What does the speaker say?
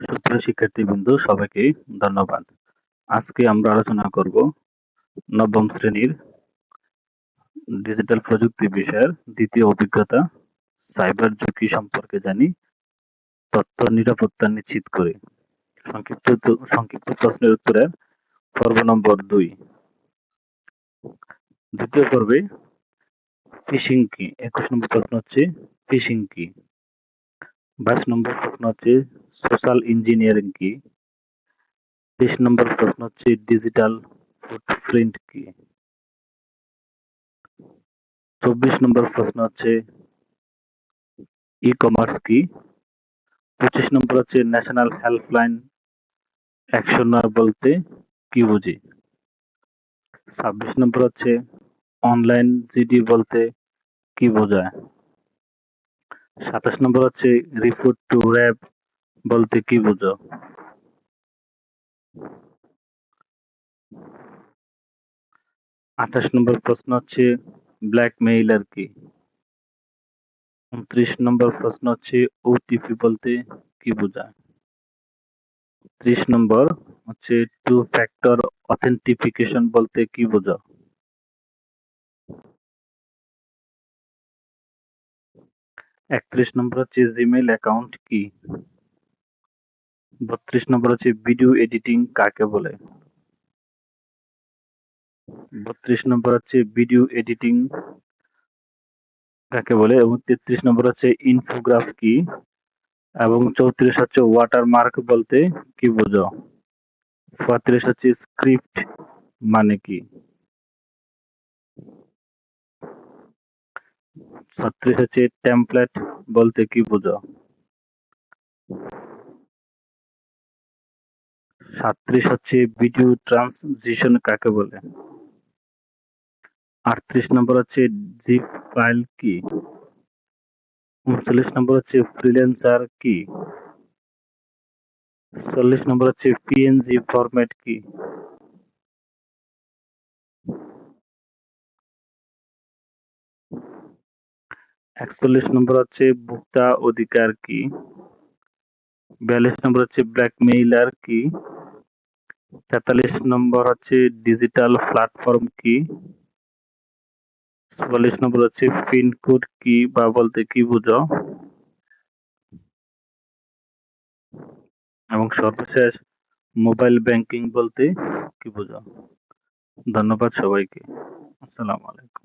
সুপ্রিয় শিক্ষার্থীবৃন্দ সবাইকে ধন্যবাদ। আজকে আমরা আলোচনা করব নবম শ্রেণির ডিজিটাল প্রযুক্তি বিষয়ের দ্বিতীয় অভিজ্ঞতা সাইবার ঝুঁকি সম্পর্কে জানি, তথ্য নিরাপত্তা নিশ্চিত করে। সংক্ষিপ্ত সংক্ষিপ্ত প্রশ্নের উত্তরের পর্ব নম্বর দুই। দ্বিতীয় পর্বে ফিশিং কি? একুশ নম্বর প্রশ্ন হচ্ছে ফিশিং কি? বাইশ নম্বর প্রশ্ন হচ্ছে, সোশ্যাল ইঞ্জিনিয়ারিং কি? তেইশ নম্বর প্রশ্ন হচ্ছে, ডিজিটাল ফুটপ্রিন্ট কি? চব্বিশ নম্বর প্রশ্ন হচ্ছে ই কমার্স কি? পঁচিশ নম্বর হচ্ছে, ন্যাশনাল হেল্পলাইন অ্যাকশনার বলতে কি বুঝি? ছাব্বিশ নম্বর হচ্ছে, অনলাইন জিডি বলতে কি বোঝায়? সাতাশ নম্বর হচ্ছে রিপোর্ট টু র্যাব বলতে কি বুঝো? আঠাশ নম্বর প্রশ্ন হচ্ছে ব্ল্যাকমেইলার কি। উনত্রিশ নম্বর প্রশ্ন হচ্ছে ওটিপি বলতে কি বোঝায়? ত্রিশ নম্বর হচ্ছে টু ফ্যাক্টর অথেন্টিফিকেশন বলতে কি বোঝো? একত্রিশ নম্বর হচ্ছে জিমেইল অ্যাকাউন্ট কি? বত্রিশ নম্বর হচ্ছে ভিডিও এডিটিং কাকে বলে? বত্রিশ নম্বর হচ্ছে ভিডিও এডিটিং কাকে বলে? এবং তেত্রিশ নম্বর হচ্ছে ইনফোগ্রাফ কি? এবং চৌত্রিশ হচ্ছে ওয়াটার মার্ক বলতে কি বোঝো? পঁয়ত্রিশ হচ্ছে স্ক্রিপ্ট মানে কি? হচ্ছে টেমপ্লেট বলতে কি বোঝো? সাত্রিশ হচ্ছে ভিডিও ট্রান্সজিশন কাকে বলে? জিপ ফাইল কি? ফ্রিল্যান্সার কি? পিএনজি ফরম্যাট কি? একচল্লিশ নম্বর হচ্ছে ভোক্তা অধিকার কি? বিয়াল্লিশ নম্বর হচ্ছে ব্ল্যাকমেইলার কি? তেতাল্লিশ নম্বর হচ্ছে ডিজিটাল প্ল্যাটফর্ম কি? চুয়াল্লিশ নম্বর হচ্ছে পিনকোড কি বা বলতে কি বুঝো? এবং সর্বশেষ মোবাইল ব্যাংকিং বলতে কি বুঝো? ধন্যবাদ সবাইকে। আসসালামু আলাইকুম।